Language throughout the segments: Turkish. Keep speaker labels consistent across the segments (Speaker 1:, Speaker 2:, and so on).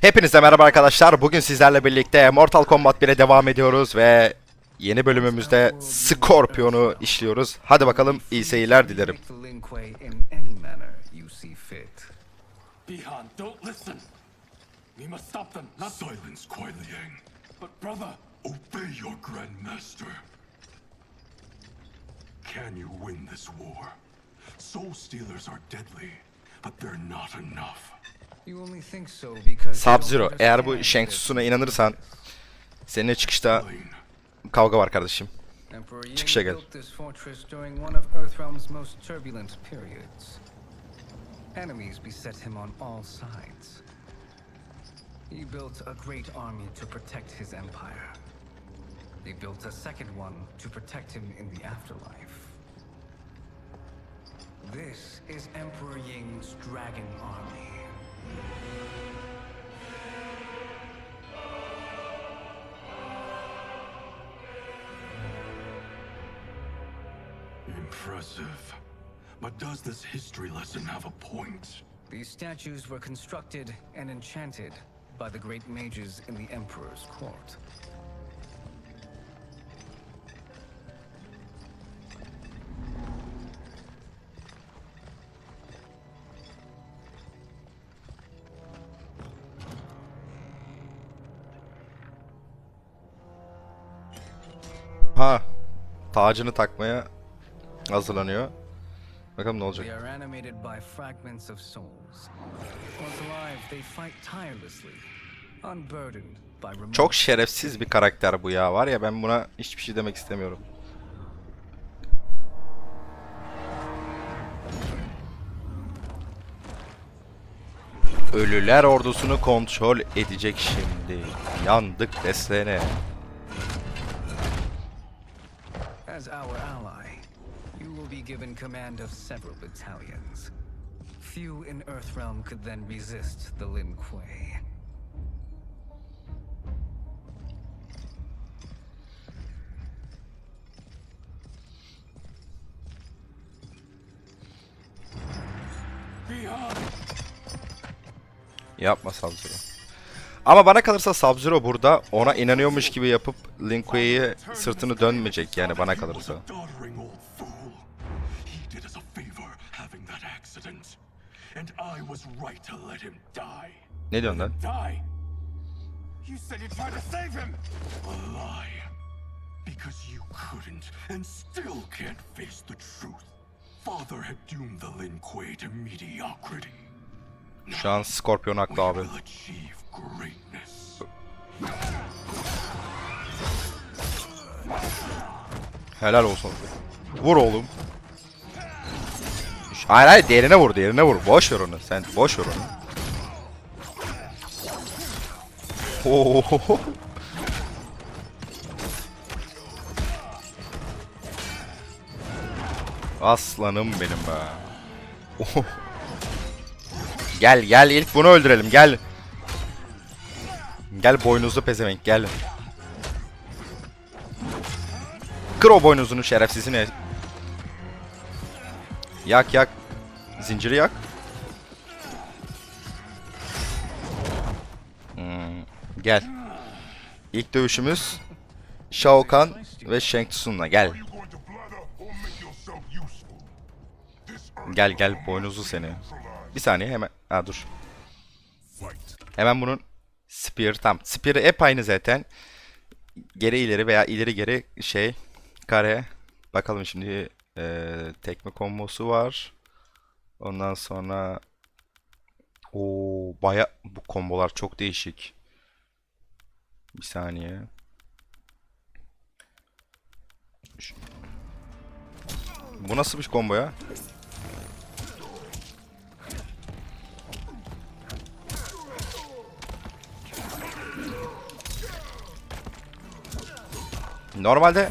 Speaker 1: Hepinize merhaba arkadaşlar. Bugün sizlerle birlikte Mortal Kombat 1'e devam ediyoruz ve yeni bölümümüzde Scorpion'u işliyoruz. Hadi bakalım iyi seyirler dilerim.
Speaker 2: Make the Lin Kuei in any manner you see fit.
Speaker 3: Bihan, don't listen. We must stop them, not
Speaker 4: Silence, Kuai Liang.
Speaker 3: But brother,
Speaker 4: Obey your Grandmaster. Can you win this war? Soul Stealers are deadly, but they're not enough.
Speaker 1: Sub-Zero eğer bu Shang. Tsu'na inanırsan seninle çıkışta kavga var kardeşim. Çıkışa gel.
Speaker 2: Enemies beset him on all sides. He built a great army to protect his empire. He built a second one to protect him in the afterlife. This is Emperor Ying's Dragon Army.
Speaker 4: Impressive. But does this history lesson have a point?
Speaker 2: These statues were constructed and enchanted by the great mages in the Emperor's court.
Speaker 1: Tacını takmaya hazırlanıyor. Bakalım ne olacak.
Speaker 2: They are animated by fragments of souls. Once alive, they fight tirelessly, unburdened by remote
Speaker 1: Çok şerefsiz bir karakter bu ya. Var ya ben buna hiçbir şey demek istemiyorum. Ölüler ordusunu kontrol edecek şimdi. Yandık desene.
Speaker 2: As our ally, you will be given command of several battalions. Few in Earthrealm could then resist the Lin Kuei.
Speaker 3: Bihan,
Speaker 1: Yapma Sub-Zero. Ama bana kalırsa Sub-Zero burada ona inanıyormuş gibi yapıp Lin Kuei'ye sırtını dönmeyecek yani bana kalırsa. Ne diyorsun lan?
Speaker 3: You said you tried to save him.
Speaker 4: A lie. Because you couldn't and still can't face the truth. Father had doomed the Lin Kuei to mediocrity.
Speaker 1: Şu an Scorpion haklı abi. Helal olsun. Vur oğlum. Hayır hayır diğerine vur diğerine vur. Boş ver onu sen boş ver onu. Oo. Aslanım benim be. Oh. Gel gel ilk bunu öldürelim gel. Gel boynuzlu pezevenk gel. Kır o boynuzunu şerefsizini. Yak yak. Zinciri yak. Hmm, gel. İlk dövüşümüz Shao Kahn ve Shang Tsung'la gel. Gel gel boynuzlu seni. Bir saniye hemen. Ha dur. Hemen bunun Spear tam. Spear'ı hep aynı zaten. Geri ileri veya ileri geri şey kare. Bakalım şimdi eee, tekme kombosu var. Ondan sonra o baya bu kombolar çok değişik. Bir saniye. Bu nasıl bir combo ya? Normalde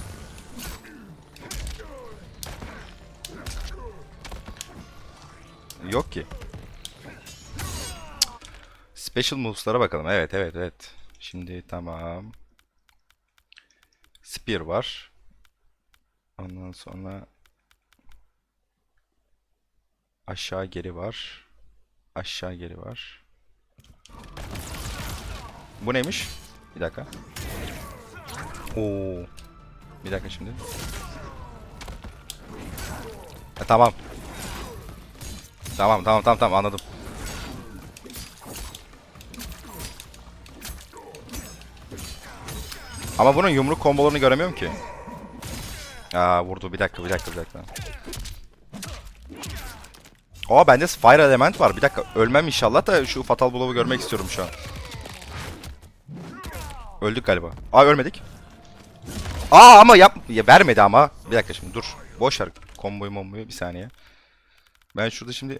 Speaker 1: Yok ki. Special moves'lara bakalım. Evet, evet, evet. Şimdi tamam. Spear var. Ondan sonra aşağı geri var. Aşağı geri var. Bu neymiş? Bir dakika. Oo. Bir dakika şimdi. Ha, tamam. Tamam tamam tamam tamam anladım. Ama bunun yumruk kombolarını göremiyorum ki. Aa vurdu bir dakika bir dakika bir dakika. Aa bende fire element var. Bir dakika ölmem inşallah da şu fatal blow'u görmek istiyorum şu an. Öldük galiba. Aa ölmedik. Aa ama yap ya, vermedi ama. Bir dakika şimdi dur. Boş ver komboyu momboyu bir saniye. Ben şurada şimdi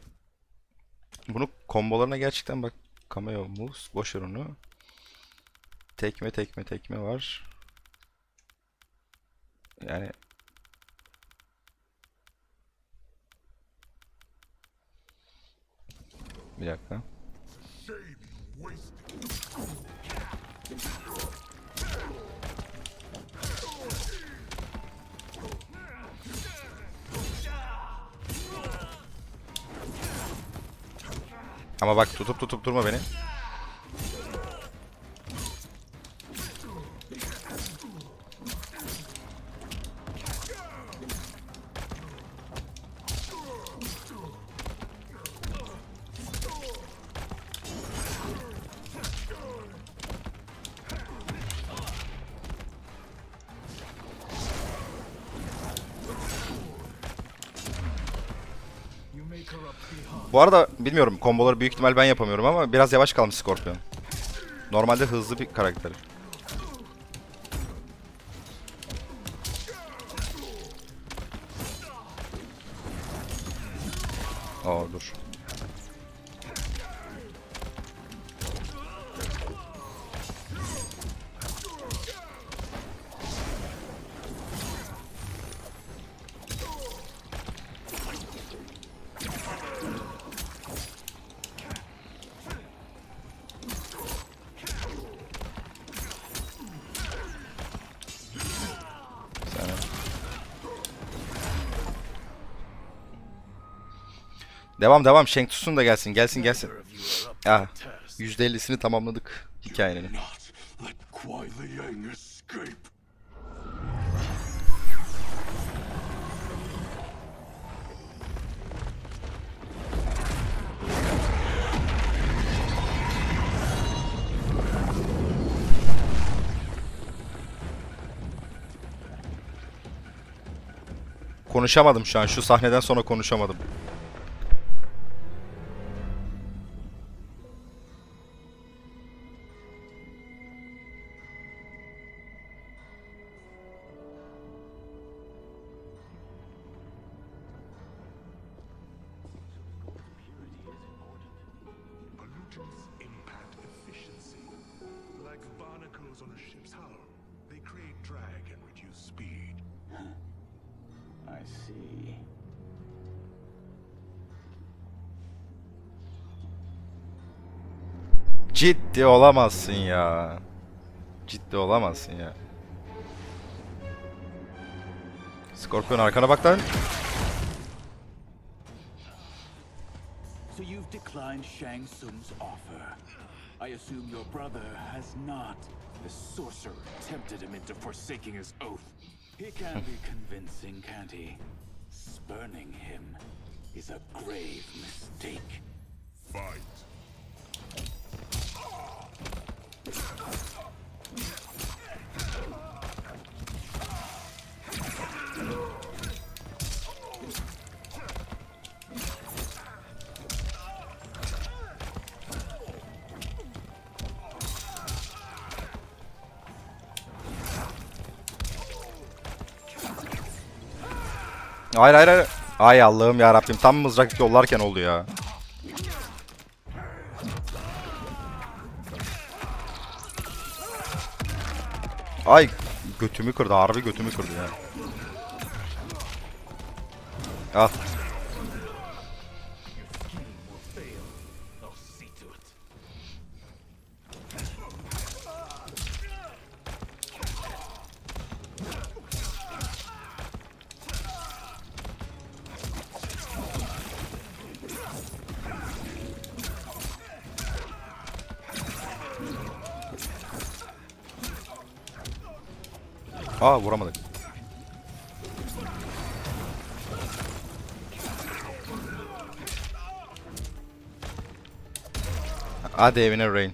Speaker 1: bunu kombolarına gerçekten bak cameo moves boş ver onu. Tekme tekme tekme var. Yani Bir dakika. Ama bak tutup tutup durma beni. Bu arada bilmiyorum komboları büyük ihtimal ben yapamıyorum ama biraz yavaş kalmış Scorpion. Normalde hızlı bir karakter. Devam devam. Shank tutsun da gelsin. Gelsin gelsin. Ah, %50'sini tamamladık hikayenin. Konuşamadım şu an. Şu sahneden sonra konuşamadım. Ciddi olamazsın ya. Ciddi olamazsın ya. Scorpion arkana bak lan.
Speaker 4: So you've declined Shang Tsung's offer. I assume your brother has not. The sorcerer tempted him into forsaking his oath. He can be convincing, can't he? Spurning him is a grave mistake.
Speaker 5: Fight.
Speaker 1: Hayır hayır hayır. Ay Allah'ım ya Rabbim tam mızrak yollarken oldu ya. Ay götümü kırdı harbi götümü kırdı ya. Al. Aa vuramadık. Hadi evine Rain.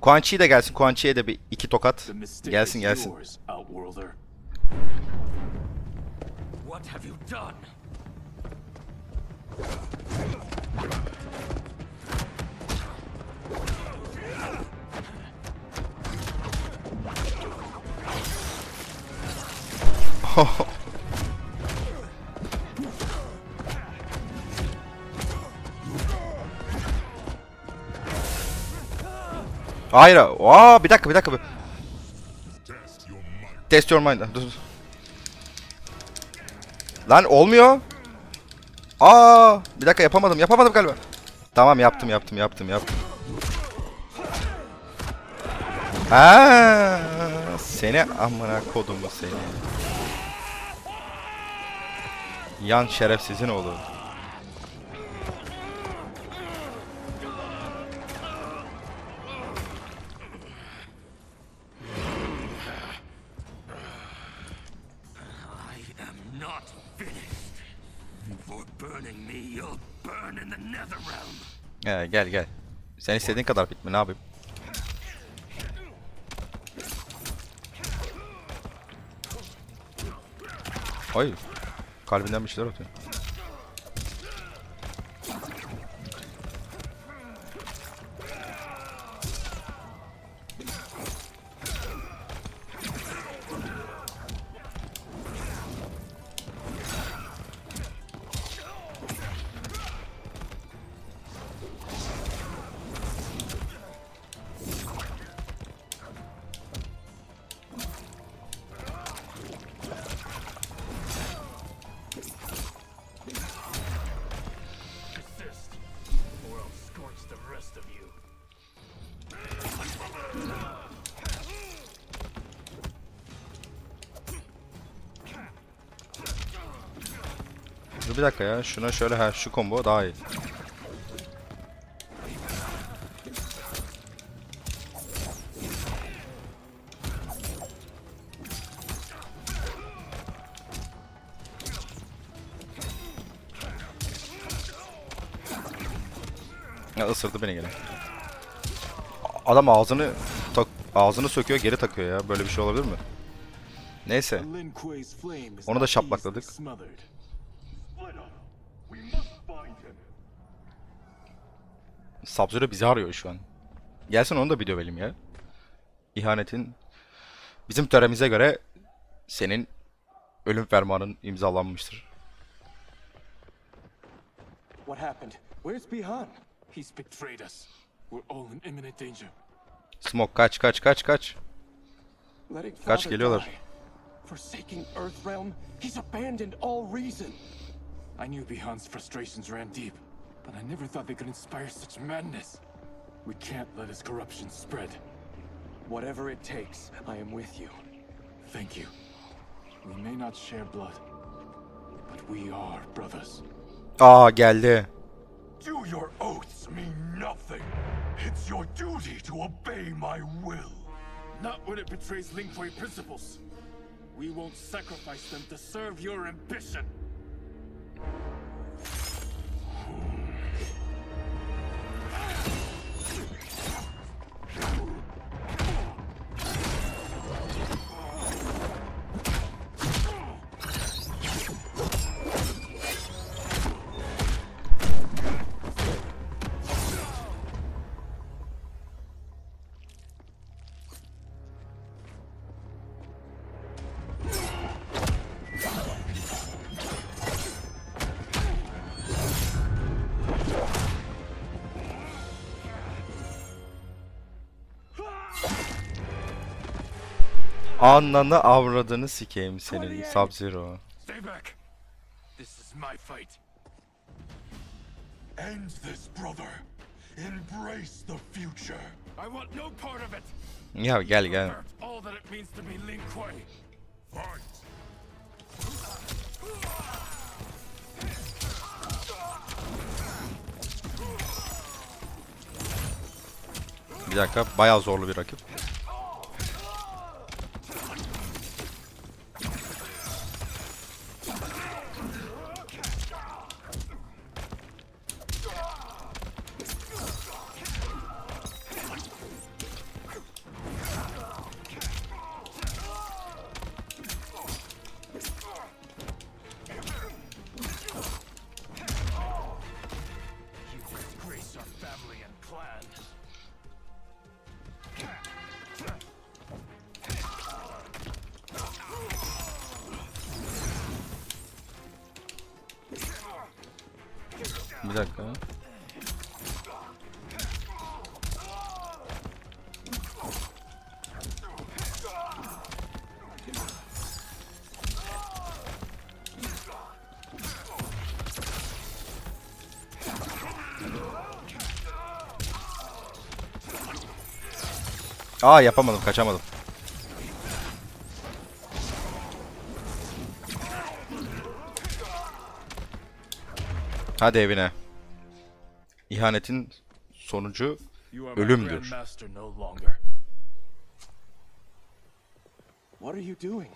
Speaker 1: Quan Chi de gelsin. Quan Chi'ye de bir iki tokat. Gelsin gelsin.
Speaker 3: What have you done?
Speaker 1: Hayır. Aa bir dakika bir dakika.
Speaker 5: Test your
Speaker 1: mind. Dur. Lan olmuyor. Aa bir dakika yapamadım. Yapamadım galiba. Tamam yaptım yaptım yaptım yaptım. Ha, seni amına kodumu seni. Yan şerefsizin oğlu.
Speaker 3: I am not finished. For burning me, you'll burn in the nether realm.
Speaker 1: He, gel gel. Sen istediğin kadar bitme ne yapayım? Ay. Kalbinden bir şeyler atıyor. Dur bir dakika ya. Şuna şöyle ha şu combo daha iyi. Ya ısırdı beni gene. Adam ağzını tak ağzını söküyor geri takıyor ya. Böyle bir şey olabilir mi? Neyse. Onu da şaplakladık. Sub-Zero bizi arıyor şu an. Gelsin onu da video verelim ya. İhanetin bizim töremize göre senin ölüm fermanın imzalanmıştır.
Speaker 6: What happened? Where's Bihan?
Speaker 3: He's betrayed us.
Speaker 6: We're all in imminent danger.
Speaker 1: Smoke kaç kaç kaç kaç. Kaç geliyorlar.
Speaker 6: Forsaking Earthrealm, he's abandoned all reason. I knew Bihan's frustrations ran deep, but I never thought they could inspire such madness. We can't let his corruption spread. Whatever it takes, I am with you. Thank you. We may not share blood, but we are brothers.
Speaker 1: Aa geldi.
Speaker 4: Do your oaths mean nothing? It's your duty to obey my will.
Speaker 6: Not when it betrays Lin Kuei principles. We won't sacrifice them to serve your ambition.
Speaker 1: Ananı avradını sikeyim senin Sub-Zero.
Speaker 4: End this, brother. Embrace the future.
Speaker 3: I want no part of it.
Speaker 1: Ya gel gel.
Speaker 3: All that it means to be Lin Kuei.
Speaker 5: Fight.
Speaker 1: Bir dakika bayağı zorlu bir rakip. Bir dakika. Aa yapamadım, kaçamadım. Hadi evine. İhanetin sonucu
Speaker 6: You are
Speaker 1: Ölümdür.
Speaker 6: no longer.
Speaker 7: What are you doing?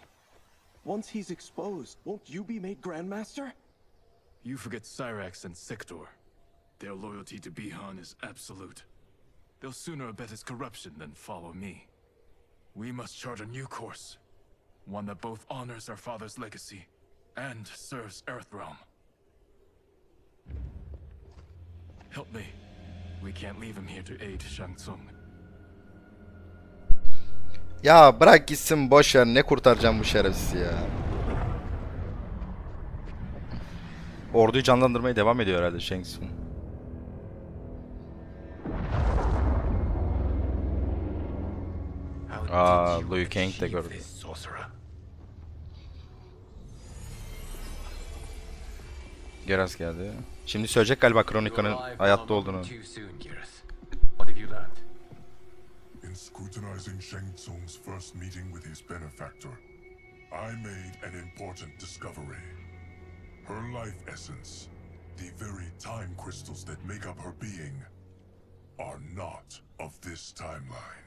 Speaker 7: Once he's exposed, won't you be made Grandmaster?
Speaker 6: You forget Cyrax and Sector. Their loyalty to Bihan is absolute. They'll sooner abet his corruption than follow me. We must chart a new course. One that both honors our father's legacy and serves Earthrealm. Help me. We can't leave him here to aid Shang Tsung.
Speaker 1: Ya bırak gitsin boş ver ne kurtaracağım bu şerefsizi ya. Orduyu canlandırmaya devam ediyor herhalde Shang Tsung. Aa, Liu Kang de gördü. Geras geldi. Şimdi söyleyecek galiba Kronika'nın hayatta olduğunu.
Speaker 3: Too soon, Geras. What have you learned?
Speaker 5: In scrutinizing Shang Tsung's first meeting with his benefactor, I made an important discovery. Her life essence, the very time crystals that make up her being, are not of this timeline.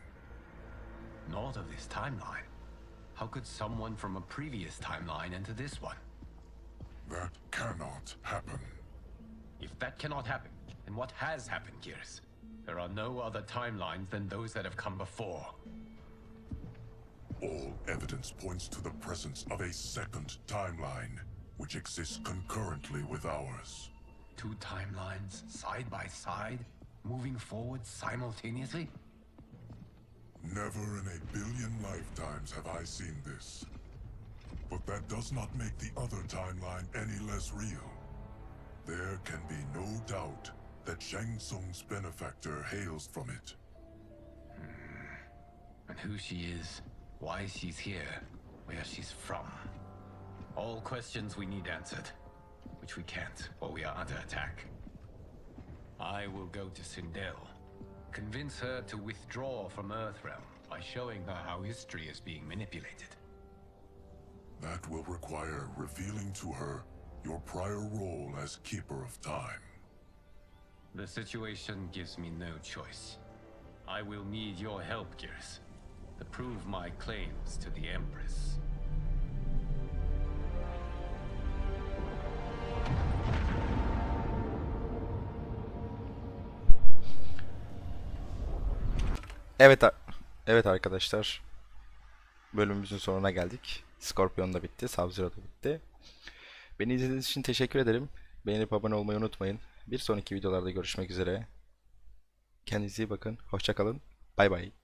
Speaker 3: Not of this timeline. How could someone from a previous timeline enter this one?
Speaker 5: That cannot happen.
Speaker 3: If that cannot happen, then what has happened, Gears? There are no other timelines than those that have come before.
Speaker 5: All evidence points to the presence of a second timeline, which exists concurrently with ours.
Speaker 3: Two timelines, side by side, moving forward simultaneously?
Speaker 5: Never in a billion lifetimes have I seen this. But that does not make the other timeline any less real. There can be no doubt that Shang Tsung's benefactor hails from it. Hmm.
Speaker 3: And who she is, why she's here, where she's from. All questions we need answered. Which we can't, or we are under attack. I will go to Sindel. Convince her to withdraw from Earthrealm by showing her how history is being manipulated.
Speaker 5: That will require revealing to her your prior role as Keeper of Time.
Speaker 3: The situation gives me no choice. I will need your help, Gears, to prove my claims to the Empress.
Speaker 1: Evet evet arkadaşlar. Bölümümüzün sonuna geldik. Scorpion da bitti, Sub-Zero da bitti. Beni izlediğiniz için teşekkür ederim. Beğenip abone olmayı unutmayın. Bir sonraki videolarda görüşmek üzere. Kendinize iyi bakın. Hoşça kalın. Bay bay.